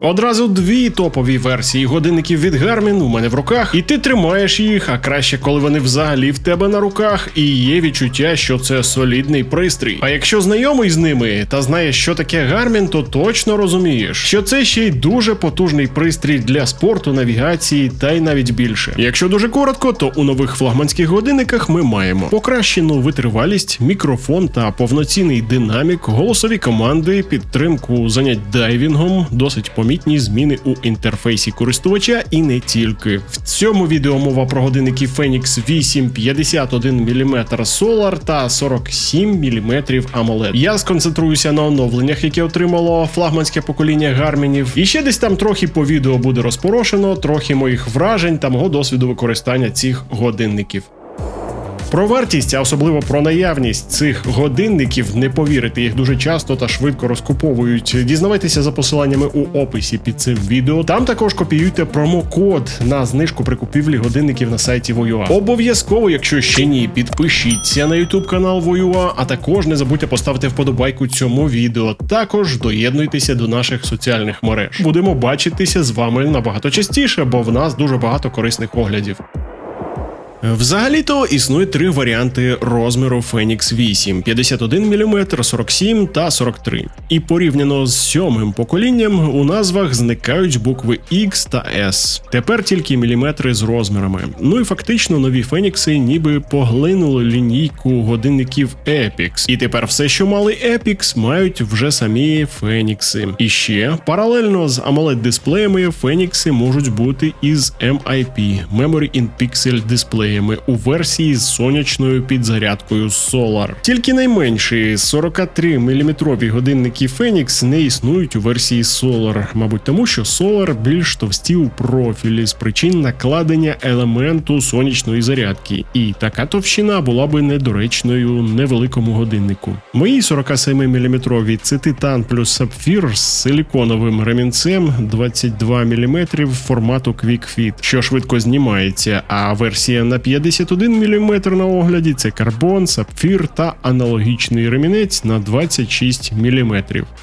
Одразу дві топові версії годинників від Garmin у мене в руках, і ти тримаєш їх, а краще, коли вони взагалі в тебе на руках, і є відчуття, що це солідний пристрій. А якщо знайомий з ними та знаєш, що таке Garmin, то точно розумієш, що це ще й дуже потужний пристрій для спорту, навігації та й навіть більше. Якщо дуже коротко, то у нових флагманських годинниках ми маємо покращену витривалість, мікрофон та повноцінний динамік, голосові команди, підтримку занять дайвінгом, досить помітні зміни у інтерфейсі користувача і не тільки. В цьому відео мова про годинники Phoenix 8 51 мм Solar та 47 мм AMOLED. Я сконцентруюся на оновленнях, які отримало флагманське покоління гармінів. І ще десь там трохи по відео буде розпорошено, трохи моїх вражень та мого досвіду використання цих годинників. Про вартість, а особливо про наявність цих годинників, не повірите, їх дуже часто та швидко розкуповують. Дізнавайтеся за посиланнями у описі під цим відео. Там також копіюйте промокод на знижку при купівлі годинників на сайті Воюа. Обов'язково, якщо ще ні, підпишіться на YouTube канал Воюа, а також не забудьте поставити вподобайку цьому відео. Також доєднуйтеся до наших соціальних мереж. Будемо бачитися з вами набагато частіше, бо в нас дуже багато корисних оглядів. Взагалі-то існує три варіанти розміру Phoenix 8: 51 мм, 47 та 43. І порівняно з сьомим поколінням у назвах зникають букви X та S. Тепер тільки міліметри з розмірами. Ну і фактично нові Фенікси ніби поглинули лінійку годинників Epix. І тепер все, що мали Epix, мають вже самі Фенікси. І ще паралельно з amoled дисплеями Фенікси можуть бути із MIP Memory in Pixel дисплеями у версії з сонячною підзарядкою Solar. Тільки найменші 43 мм годинники Phoenix не існують у версії Solar, мабуть, тому що Solar більш товсті у профілі з причин накладення елементу сонячної зарядки, і така товщина була би недоречною невеликому годиннику. Мої 47 мм це титан плюс сапфір з силіконовим ремінцем 22 мм формату Quick Fit, що швидко знімається, а версія на 51 мм на огляді це карбон, сапфір та аналогічний ремінець на 26 мм.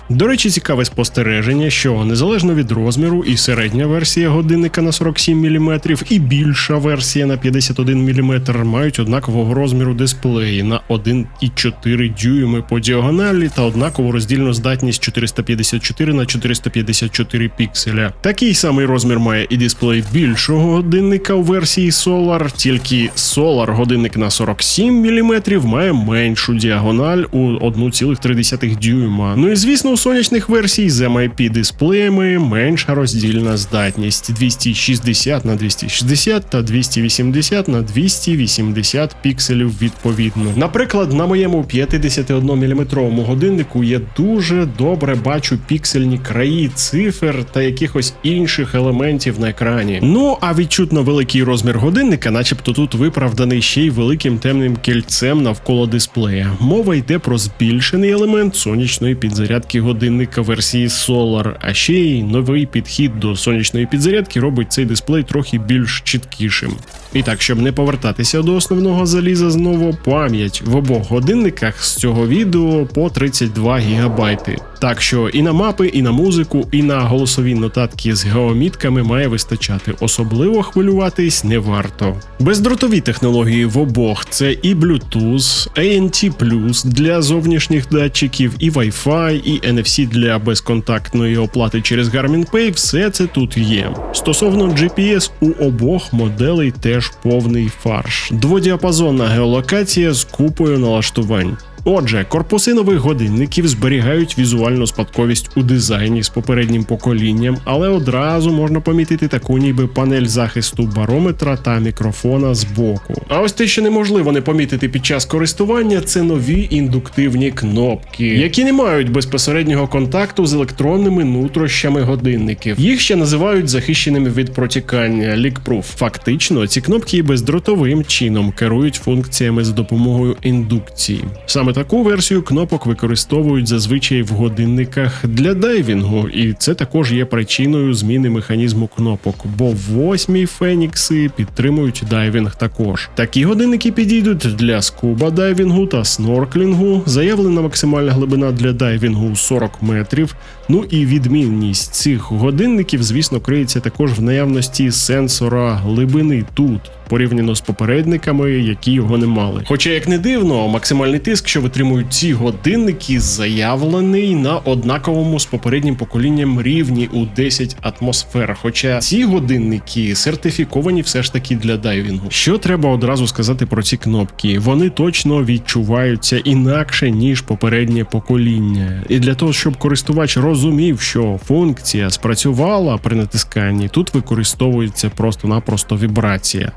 До речі, цікаве спостереження, що незалежно від розміру, і середня версія годинника на 47 мм, і більша версія на 51 мм мають однакового розміру дисплеї на 1,4 дюйми по діагоналі та однакову роздільну здатність 454 на 454 пікселя. Такий самий розмір має і дисплей більшого годинника у версії Solar, тільки Solar годинник на 47 мм має меншу діагональ у 1,3 дюйма. Ну і звісно, у сонячних версій з MIP дисплеями менша роздільна здатність 260 на 260 та 280 на 280 пікселів відповідно. Наприклад, на моєму 51 мм годиннику я дуже добре бачу піксельні краї цифр та якихось інших елементів на екрані. Ну а відчутно великий розмір годинника, начебто тут виправданий ще й великим темним кільцем навколо дисплея. Мова йде про збільшений елемент сонячної підзарядки годинника версії Solar, а ще й новий підхід до сонячної підзарядки робить цей дисплей трохи більш чіткішим. І так, щоб не повертатися до основного заліза знову, пам'ять в обох годинниках з цього відео по 32 гігабайти. Так що і на мапи, і на музику, і на голосові нотатки з геомітками має вистачати. Особливо хвилюватись не варто. Бездротові технології в обох це і Bluetooth, ANT+, для зовнішніх датчиків, і Wi-Fi, і NFC для безконтактної оплати через Garmin Pay. Все це тут є. Стосовно GPS, у обох моделей теж повний фарш. Дводіапазонна геолокація з купою налаштувань. Отже, корпуси нових годинників зберігають візуальну спадковість у дизайні з попереднім поколінням, але одразу можна помітити таку ніби панель захисту барометра та мікрофона збоку. А ось те, що неможливо не помітити під час користування, це нові індуктивні кнопки, які не мають безпосереднього контакту з електронними нутрощами годинників. Їх ще називають захищеними від протікання leak-proof. Фактично, ці кнопки бездротовим чином керують функціями за допомогою індукції. Саме таку версію кнопок використовують зазвичай в годинниках для дайвінгу, і це також є причиною зміни механізму кнопок, бо восьмі фенікси підтримують дайвінг також. Такі годинники підійдуть для скуба дайвінгу та снорклінгу. Заявлена максимальна глибина для дайвінгу 40 метрів. Ну і відмінність цих годинників, звісно, криється також в наявності сенсора глибини тут. Порівняно з попередниками, які його не мали. Хоча, як не дивно, максимальний тиск, що витримують ці годинники, заявлений на однаковому з попереднім поколінням рівні у 10 атмосфер. Хоча ці годинники сертифіковані все ж таки для дайвінгу. Що треба одразу сказати про ці кнопки? Вони точно відчуваються інакше ніж попереднє покоління. І для того, щоб користувач розумів, що функція спрацювала при натисканні, тут використовується просто-напросто вібрація.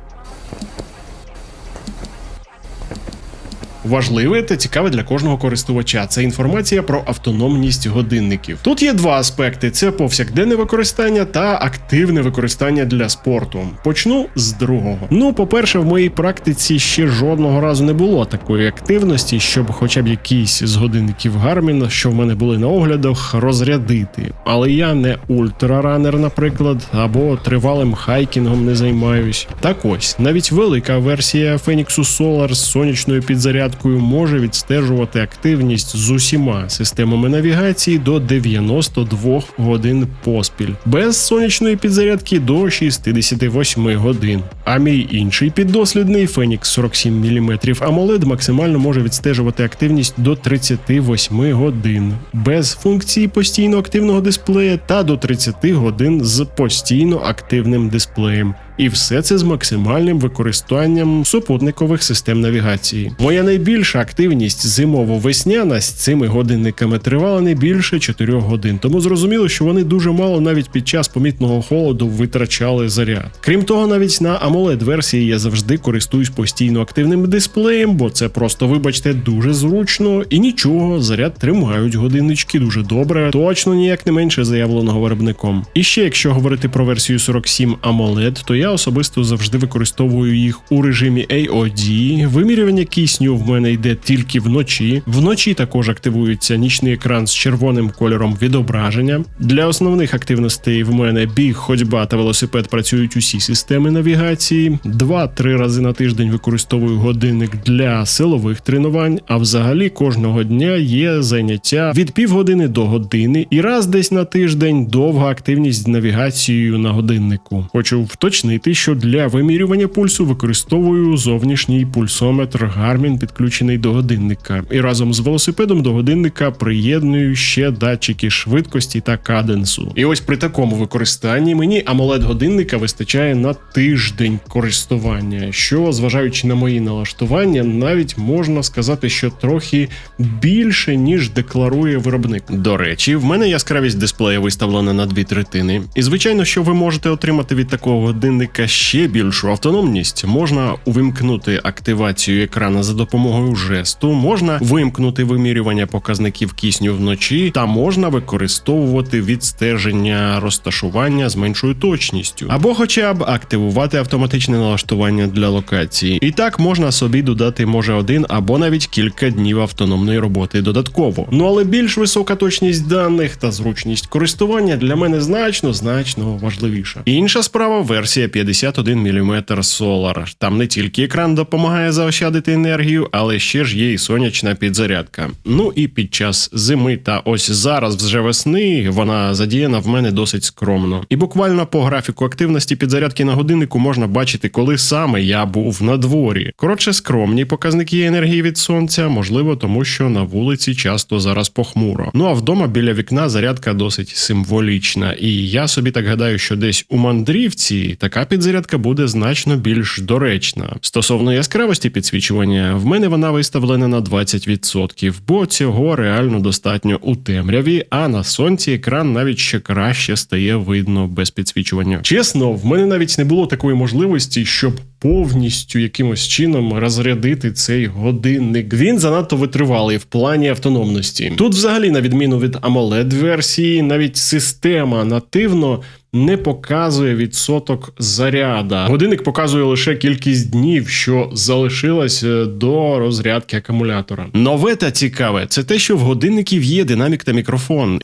Важливе та цікаве для кожного користувача це інформація про автономність годинників. Тут є два аспекти: це повсякденне використання та активне використання для спорту. Почну з другого. Ну, по-перше, в моїй практиці ще жодного разу не було такої активності, щоб хоча б якісь з годинників Garmin, що в мене були на оглядах, розрядити. Але я не ультраранер, наприклад, або тривалим хайкінгом не займаюсь. Так ось, навіть велика версія Phoenix Solar з сонячною підзарядкою може відстежувати активність з усіма системами навігації до 92 годин поспіль, без сонячної підзарядки до 68 годин. А мій інший піддослідний Phoenix 47 мм AMOLED максимально може відстежувати активність до 38 годин, без функції постійно активного дисплея та до 30 годин з постійно активним дисплеєм. І все це з максимальним використанням супутникових систем навігації. Моя найбільша активність зимово-весняна з цими годинниками тривала не більше 4 годин, тому зрозуміло, що вони дуже мало навіть під час помітного холоду витрачали заряд. Крім того, навіть на amoled версії я завжди користуюсь постійно активним дисплеєм, бо це просто, вибачте, дуже зручно і нічого, заряд тримають годиннички дуже добре, точно ніяк не менше заявленого виробником. І ще якщо говорити про версію 47 AMOLED, то я особисто завжди використовую їх у режимі AOD. Вимірювання кисню в мене йде тільки вночі. Вночі також активується нічний екран з червоним кольором відображення. Для основних активностей в мене біг, ходьба та велосипед працюють усі системи навігації. Два-три рази на тиждень використовую годинник для силових тренувань. А взагалі кожного дня є заняття від півгодини до години, і раз десь на тиждень довга активність з навігацією на годиннику. Хочу вточнити, що для вимірювання пульсу використовую зовнішній пульсометр Garmin, підключений до годинника, і разом з велосипедом до годинника приєдную ще датчики швидкості та каденсу. І ось при такому використанні мені amoled годинника вистачає на тиждень користування, що, зважаючи на мої налаштування, навіть можна сказати, що трохи більше ніж декларує виробник. До речі, в мене яскравість дисплея виставлена на дві третини. І звичайно, що ви можете отримати від такого годинника ще більшу автономність. Можна увімкнути активацію екрана за допомогою жесту, можна вимкнути вимірювання показників кисню вночі, та можна використовувати відстеження розташування з меншою точністю, або хоча б активувати автоматичне налаштування для локації. І так можна собі додати може один або навіть кілька днів автономної роботи додатково. Ну але більш висока точність даних та зручність користування для мене значно значно важливіша. Інша справа версія 51 мм Solar. Там не тільки екран допомагає заощадити енергію, але ще ж є і сонячна підзарядка. Ну і під час зими та ось зараз вже весни вона задіяна в мене досить скромно. І буквально по графіку активності підзарядки на годиннику можна бачити, коли саме я був на дворі. Коротше, скромні показники енергії від сонця, можливо, тому що на вулиці часто зараз похмуро. Ну а вдома біля вікна зарядка досить символічна. І я собі так гадаю, що десь у мандрівці така підзарядка буде значно більш доречна. Стосовно яскравості підсвічування, в мене вона виставлена на 20%, бо цього реально достатньо у темряві, а на сонці екран навіть ще краще стає видно без підсвічування. Чесно, в мене навіть не було такої можливості, щоб повністю якимось чином розрядити цей годинник. Він занадто витривалий в плані автономності. Тут, взагалі, на відміну від amoled версії, навіть система нативно. Не показує відсоток заряда. Годинник показує лише кількість днів, що залишилось е, до розрядки акумулятора. Нове та цікаве це те, що в годинників є динамік та мікрофон.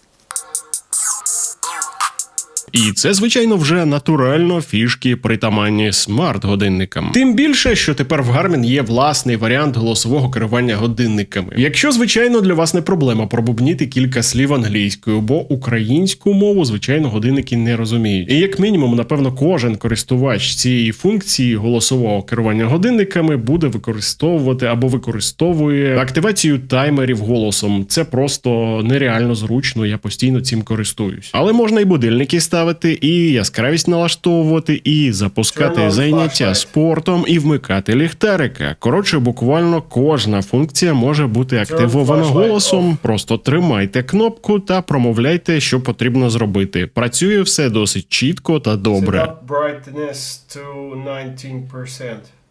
І це, звичайно, вже натурально фішки притаманні смарт-годинникам. Тим більше, що тепер в Garmin є власний варіант голосового керування годинниками. Якщо, звичайно, для вас не проблема пробубніти кілька слів англійською, бо українську мову, звичайно, годинники не розуміють. І як мінімум, напевно, кожен користувач цієї функції голосового керування годинниками буде використовувати або використовує активацію таймерів голосом. Це просто нереально зручно. Я постійно цим користуюсь. Але можна і будильники ставити, і яскравість налаштовувати, і запускати зайняття заняття спортом, і вмикати ліхтарика. Коротше, буквально кожна функція може бути активована голосом. Просто тримайте кнопку та промовляйте, що потрібно зробити. Працює все досить чітко та добре. Set up brightness to 19%.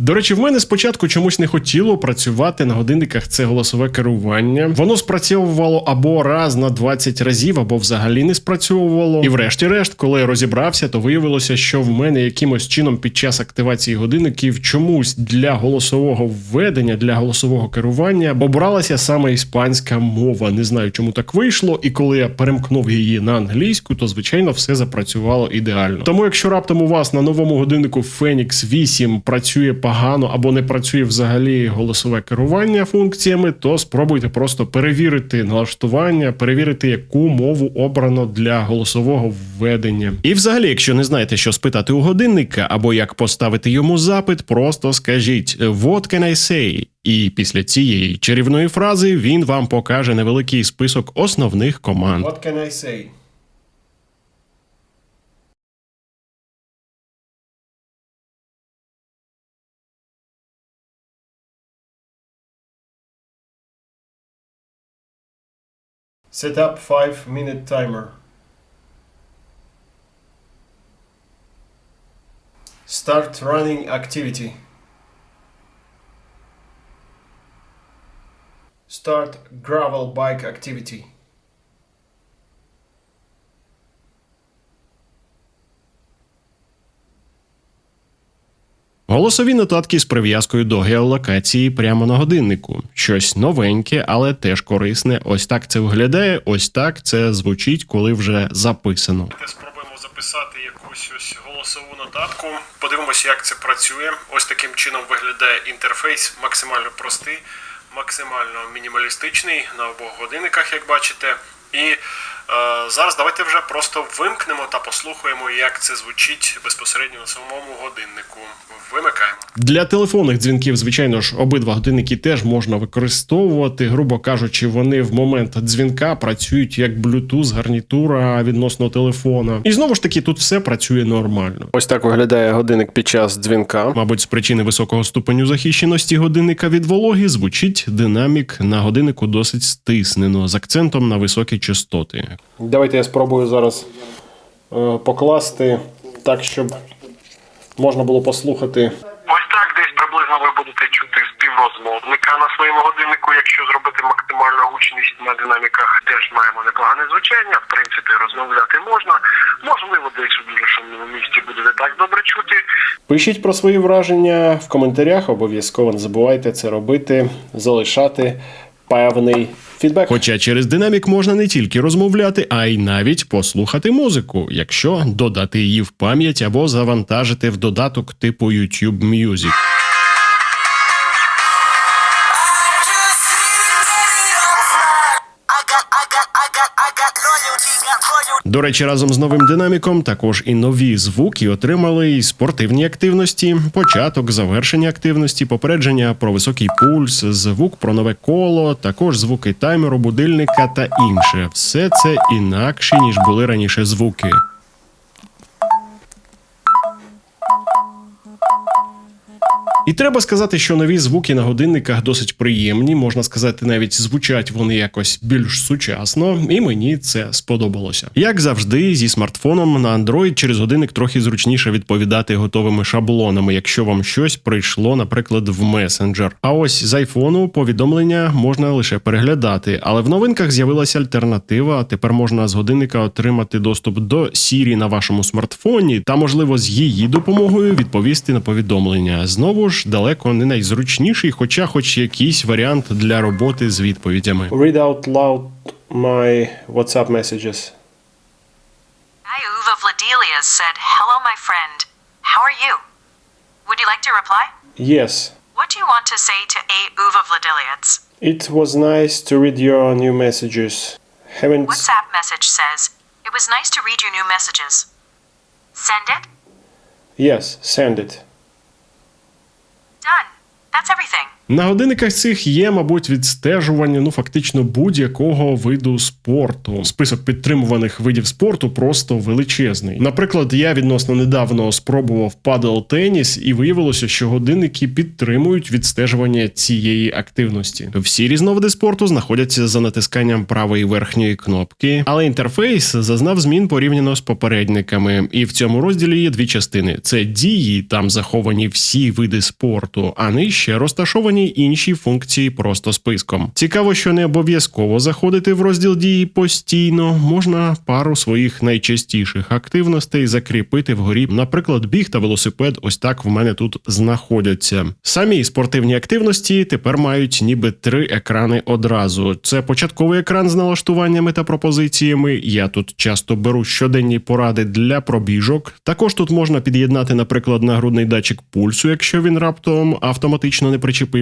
До речі, в мене спочатку чомусь не хотіло працювати на годинниках це голосове керування. Воно спрацьовувало або раз на 20 разів, або взагалі не спрацьовувало. І врешті-решт, коли я розібрався, то виявилося, що в мене якимось чином під час активації годинників чомусь для голосового введення, для голосового керування обралася саме іспанська мова. Не знаю, чому так вийшло. І коли я перемкнув її на англійську, то звичайно все запрацювало ідеально. Тому, якщо раптом у вас на новому годиннику Phoenix 8 працює погано або не працює взагалі голосове керування функціями, то спробуйте просто перевірити налаштування, перевірити, яку мову обрано для голосового введення. І взагалі, якщо не знаєте, що спитати у годинника або як поставити йому запит, просто скажіть «What can I say?» І після цієї чарівної фрази він вам покаже невеликий список основних команд. What can I say? Set up 5 minute timer. Start running activity. Start gravel bike activity. Голосові нотатки з прив'язкою до геолокації прямо на годиннику. Щось новеньке, але теж корисне. Ось так це виглядає, ось так це звучить, коли вже записано. Спробуємо записати якусь ось голосову нотатку. Подивимося, як це працює. Ось таким чином виглядає інтерфейс, максимально простий, максимально мінімалістичний на обох годинниках, як бачите. І зараз давайте вже просто вимкнемо та послухаємо, як це звучить безпосередньо на самому годиннику. Вимикаємо. Для телефонних дзвінків, звичайно ж, обидва годинники теж можна використовувати. Грубо кажучи, вони в момент дзвінка працюють як Bluetooth гарнітура відносно телефона. І знову ж таки, тут все працює нормально. Ось так виглядає годинник під час дзвінка. Мабуть, з причини високого ступеню захищеності годинника від вологи звучить динамік на годиннику досить стиснено з акцентом на високі частоти. Давайте я спробую зараз е, покласти так, щоб можна було послухати. Ось так десь приблизно ви будете чути співрозмовника на своєму годиннику. Якщо зробити максимальну гучність на динаміках, теж маємо непогане звучання. В принципі, розмовляти можна. Можливо, десь у дуже шумному місці буде не так добре чути. Пишіть про свої враження в коментарях. Обов'язково не забувайте це робити, залишати певний фідбек. Хоча через динамік можна не тільки розмовляти, а й навіть послухати музику, якщо додати її в пам'ять або завантажити в додаток типу YouTube Music. До речі, разом з новим динаміком також і нові звуки отримали і спортивні активності, початок, завершення активності, попередження про високий пульс, звук про нове коло, також звуки таймеру, будильника та інше. Все це інакше ніж були раніше звуки. І треба сказати, що нові звуки на годинниках досить приємні, можна сказати, навіть звучать вони якось більш сучасно, і мені це сподобалося. Як завжди, зі смартфоном на Android через годинник трохи зручніше відповідати готовими шаблонами, якщо вам щось прийшло, наприклад, в месенджер. А ось з айфону повідомлення можна лише переглядати, але в новинках з'явилася альтернатива. Тепер можна з годинника отримати доступ до Siri на вашому смартфоні та, можливо, з її допомогою відповісти на повідомлення. Знову ж також далеко не найзручніший, хоча хоч якийсь варіант для роботи з відповідями. Read out loud my WhatsApp messages. Guy Uva Vladilias said, Hello, my friend. How are you? Would you like to reply? Yes, What do you want to say to A. Uva Vladilias? it was nice to read your new messages. Haven't. WhatsApp message says, It was nice to read your new messages. Send it? Yes, send it. That's everything. На годинниках цих є, мабуть, відстежування ну фактично будь-якого виду спорту. Список підтримуваних видів спорту просто величезний. Наприклад, я відносно недавно спробував падел теніс, і виявилося, що годинники підтримують відстежування цієї активності. Всі різновиди спорту знаходяться за натисканням правої верхньої кнопки, але інтерфейс зазнав змін порівняно з попередниками. І в цьому розділі є дві частини: це дії, там заховані всі види спорту, а нижче розташовані інші функції просто списком. Цікаво, що не обов'язково заходити в розділ дії постійно. Можна пару своїх найчастіших активностей закріпити вгорі. Наприклад, біг та велосипед. Ось так в мене тут знаходяться. Самі спортивні активності тепер мають ніби три екрани одразу. Це початковий екран з налаштуваннями та пропозиціями. Я тут часто беру щоденні поради для пробіжок. Також тут можна під'єднати, наприклад, нагрудний датчик пульсу, якщо він раптом автоматично не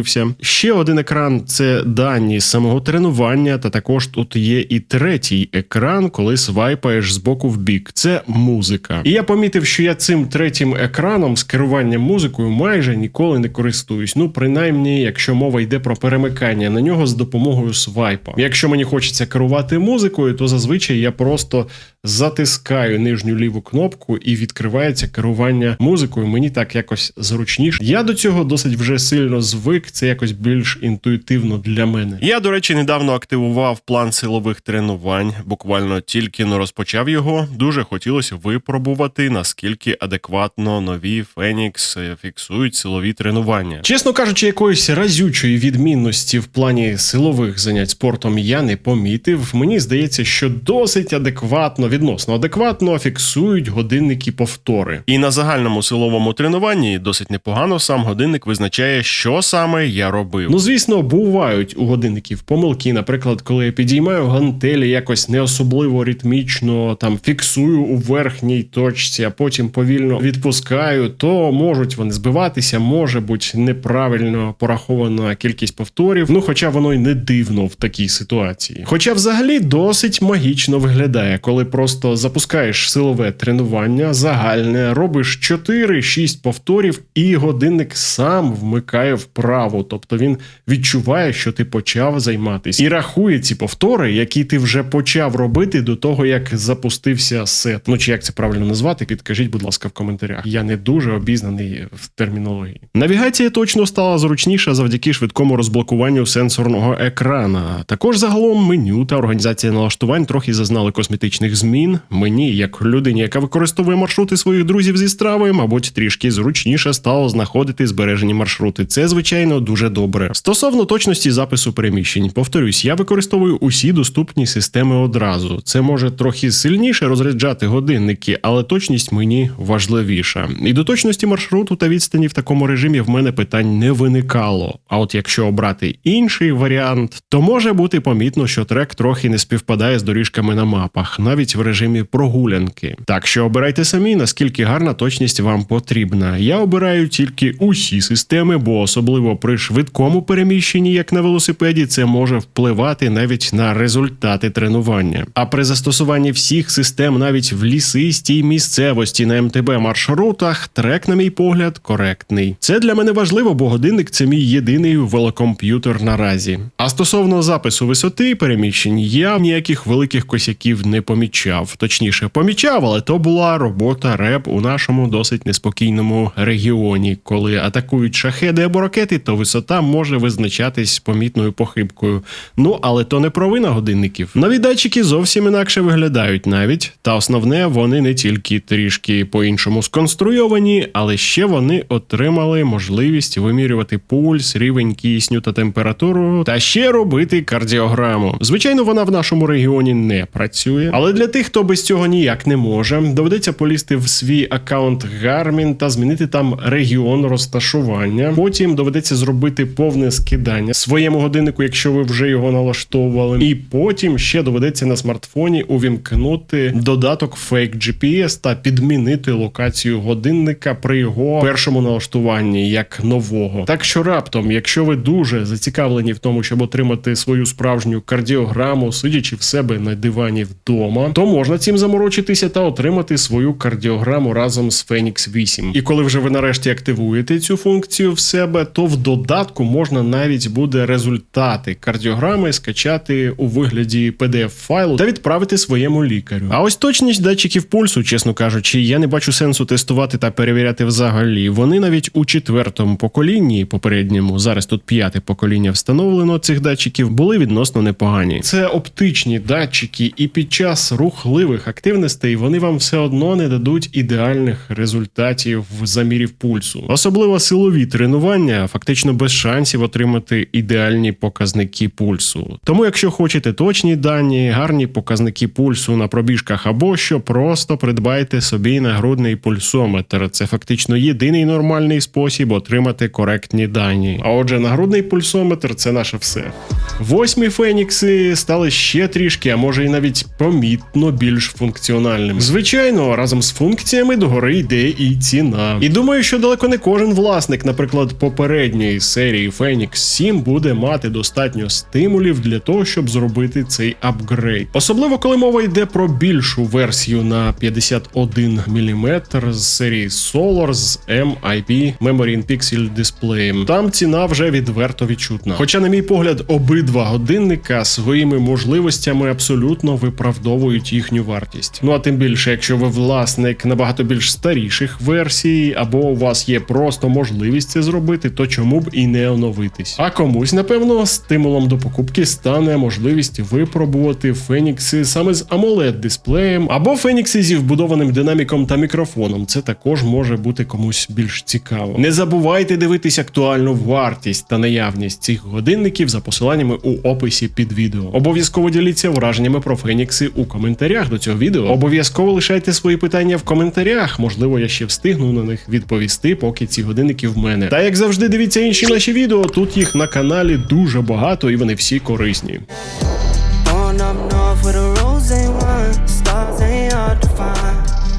причепився. Ще один екран це дані самого тренування, та також тут є і третій екран, коли свайпаєш з боку в бік. Це музика. І я помітив, що я цим третім екраном з керуванням музикою майже ніколи не користуюсь. Ну, принаймні, якщо мова йде про перемикання на нього з допомогою свайпа. Якщо мені хочеться керувати музикою, то зазвичай я просто затискаю нижню ліву кнопку і відкривається керування музикою. Мені так якось зручніше. Я до цього досить вже сильно звик. Це якось більш інтуїтивно для мене. Я, до речі, недавно активував план силових тренувань. Буквально тільки но розпочав його. Дуже хотілося випробувати, наскільки адекватно нові Фенікс фіксують силові тренування. Чесно кажучи, якоїсь разючої відмінності в плані силових занять спортом я не помітив. Мені здається, що досить адекватно, відносно адекватно фіксують годинники повтори. І на загальному силовому тренуванні досить непогано сам годинник визначає, що саме я робив. Ну звісно, бувають у годинників помилки. Наприклад, коли я підіймаю гантелі якось не особливо ритмічно, там фіксую у верхній точці, а потім повільно відпускаю, то можуть вони збиватися, може бути неправильно порахована кількість повторів. Ну, хоча воно й не дивно в такій ситуації. Хоча, взагалі, досить магічно виглядає, коли просто запускаєш силове тренування, загальне, робиш 4-6 повторів, і годинник сам вмикає вправо. Тобто він відчуває, що ти почав займатися, і рахує ці повтори, які ти вже почав робити до того, як запустився сет. Ну чи як це правильно назвати? Підкажіть, будь ласка, в коментарях. Я не дуже обізнаний в термінології. Навігація точно стала зручніша завдяки швидкому розблокуванню сенсорного екрана. Також загалом меню та організація налаштувань трохи зазнали косметичних змін. Мені, як людині, яка використовує маршрути своїх друзів зі страви, мабуть, трішки зручніше стало знаходити збережені маршрути. Це звичайно дуже добре. Стосовно точності запису переміщень, повторюсь, я використовую усі доступні системи одразу. Це може трохи сильніше розряджати годинники, але точність мені важливіша. І до точності маршруту та відстані в такому режимі в мене питань не виникало. А от якщо обрати інший варіант, то може бути помітно, що трек трохи не співпадає з доріжками на мапах, навіть в режимі прогулянки. Так що обирайте самі, наскільки гарна точність вам потрібна. Я обираю тільки усі системи, бо особливо при швидкому переміщенні, як на велосипеді, це може впливати навіть на результати тренування. А при застосуванні всіх систем, навіть в лісистій місцевості на МТБ маршрутах, трек, на мій погляд, коректний. Це для мене важливо, бо годинник це мій єдиний велокомп'ютер наразі. А стосовно запису висоти переміщень, я ніяких великих косяків не помічав. Точніше, помічав, але то була робота реп у нашому досить неспокійному регіоні. Коли атакують шахеди або ракети, то висота може визначатись помітною похибкою. Ну але то не провина годинників. Нові датчики зовсім інакше виглядають навіть. Та основне, вони не тільки трішки по-іншому сконструйовані, але ще вони отримали можливість вимірювати пульс, рівень кисню та температуру, та ще робити кардіограму. Звичайно, вона в нашому регіоні не працює, але для тих, хто без цього ніяк не може, доведеться полізти в свій аккаунт Garmin та змінити там регіон розташування. Потім доведеться зробити повне скидання своєму годиннику, якщо ви вже його налаштовували. І потім ще доведеться на смартфоні увімкнути додаток Fake GPS та підмінити локацію годинника при його першому налаштуванні як нового. Так що раптом, якщо ви дуже зацікавлені в тому, щоб отримати свою справжню кардіограму, сидячи в себе на дивані вдома, то можна цим заморочитися та отримати свою кардіограму разом з Phoenix 8. І коли вже ви нарешті активуєте цю функцію в себе, то в додатку можна навіть буде результати кардіограми скачати у вигляді pdf файлу та відправити своєму лікарю. А ось точність датчиків пульсу, чесно кажучи, я не бачу сенсу тестувати та перевіряти взагалі. Вони навіть у четвертому поколінні, попередньому, зараз тут п'яте покоління встановлено цих датчиків, були відносно непогані. Це оптичні датчики, і під час рухливих активностей вони вам все одно не дадуть ідеальних результатів в замірів пульсу. Особливо силові тренування фактично без шансів отримати ідеальні показники пульсу. Тому, якщо хочете точні дані, гарні показники пульсу на пробіжках або що, просто придбайте собі нагрудний пульсометр. Це фактично єдиний нормальний спосіб отримати коректні дані. А отже, нагрудний пульсометр це наше все. Восьмі фенікси стали ще трішки, а може і навіть помітно більш функціональними. Звичайно, разом з функціями догори йде і ціна. І думаю, що далеко не кожен власник, наприклад, попередньої серії Phoenix 7 буде мати достатньо стимулів для того, щоб зробити цей апгрейд. Особливо коли мова йде про більшу версію на 51 мм з серії Solar з MIP Memory in Pixel дисплеєм. Там ціна вже відверто відчутна. Хоча, на мій погляд, обидва годинника своїми можливостями абсолютно виправдовують їхню вартість. Ну а тим більше, якщо ви власник набагато більш старіших версій, або у вас є просто можливість це зробити, то чому б і не оновитись? А комусь, напевно, стимулом до покупки стане можливість випробувати фенікси саме з amoled дисплеєм або фенікси зі вбудованим динаміком та мікрофоном. Це також може бути комусь більш цікаво. Не забувайте дивитись актуальну вартість та наявність цих годинників за посиланнями у описі під відео. Обов'язково діліться враженнями про фенікси у коментарях до цього відео. Обов'язково лишайте свої питання в коментарях. Можливо, я ще встигну на них відповісти, поки ці годинники в мене. Та як завжди, дивіться інші наші відео. Тут їх на каналі дуже багато і вони всі корисні. Stars ain't hard to find.